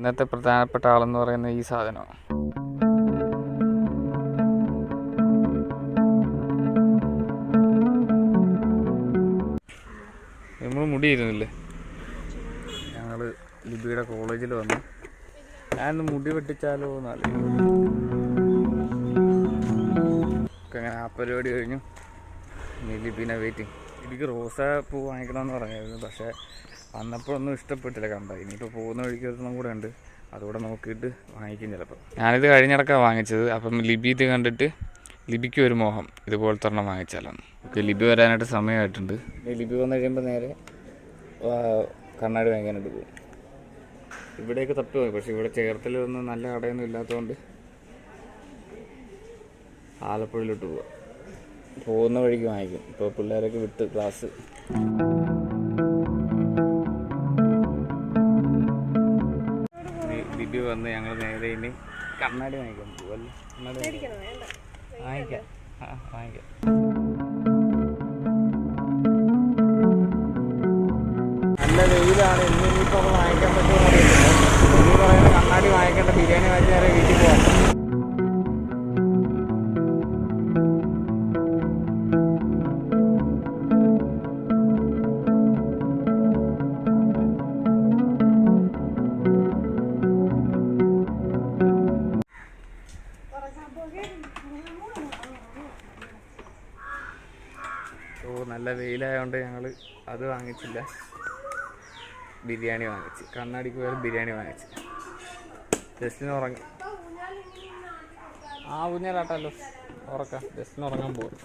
ഇന്നത്തെ പ്രധാനപ്പെട്ട ആളെന്ന് പറയുന്ന ഈ സാധനം? നമ്മൾ മുടിയിരുന്നില്ലേ? ഞങ്ങൾ ലിബിയുടെ കോളേജിൽ വന്നു. ഞാൻ മുടി വെട്ടിച്ചാലോ എന്നാലും അങ്ങനെ ആ പരിപാടി കഴിഞ്ഞു. ഇനി പിന്നെ വെയിറ്റിംഗ് എനിക്ക് റോസ പൂ വാങ്ങിക്കണമെന്ന് പറഞ്ഞായിരുന്നു പക്ഷേ വന്നപ്പോഴൊന്നും ഇഷ്ടപ്പെട്ടില്ല കണ്ട? ഇനിയിപ്പോൾ പോകുന്ന വഴിക്ക് ഒരെണ്ണം കൂടെ ഉണ്ട്. അതുകൂടെ നോക്കിയിട്ട് വാങ്ങിക്കും ചിലപ്പോൾ ഞാനിത് കഴിഞ്ഞിടക്കാണ് വാങ്ങിച്ചത്. അപ്പം ലിബി ഇത് കണ്ടിട്ട് ലിബിക്ക് ഒരു മോഹം ഇതുപോലത്തെ ഒരെണ്ണം വാങ്ങിച്ചാലും? ഓക്കെ ലിബി വരാനായിട്ട് സമയമായിട്ടുണ്ട്. ലിബി വന്നു കഴിയുമ്പോൾ നേരെ കണ്ണാടി വാങ്ങിക്കാനായിട്ട് പോകും. ഇവിടെയൊക്കെ തപ്പി പോയി. പക്ഷേ ഇവിടെ ചേർത്തലൊന്നും നല്ല കടയൊന്നും ഇല്ലാത്തതുകൊണ്ട് ആലപ്പുഴയിലോട്ട് പോവാം. പോകുന്ന വഴിക്ക് വാങ്ങിക്കും. ഇപ്പോൾ പിള്ളേരൊക്കെ വിട്ട് ക്ലാസ്. ലിബി വന്ന് ഞങ്ങൾ നേരെ ഇനി കണ്ണാടി വാങ്ങിക്കാൻ പോകുമല്ലോ കണ്ണാടി വാങ്ങിക്കാം. വാങ്ങിക്കാം. ആ വാങ്ങിക്കാം. നല്ല വെയിലാണ് ഇന്ന് ഇനിയിപ്പോൾ വാങ്ങിക്കാൻ പറ്റുമോ ഓ നല്ല വെയിലായതുകൊണ്ട് ഞങ്ങൾ അത് വാങ്ങിച്ചില്ല. ബിരിയാണി വാങ്ങിച്ച്. കണ്ണാടിക്ക് പോയാൽ ബിരിയാണി വാങ്ങിച്ച്. ജസ്റ്റിന് ഉറങ്ങി. ആ ഊഞ്ഞാലാട്ടല്ലോ. ഉറക്കാം. ജസ്റ്റിന് ഉറങ്ങാൻ പോകും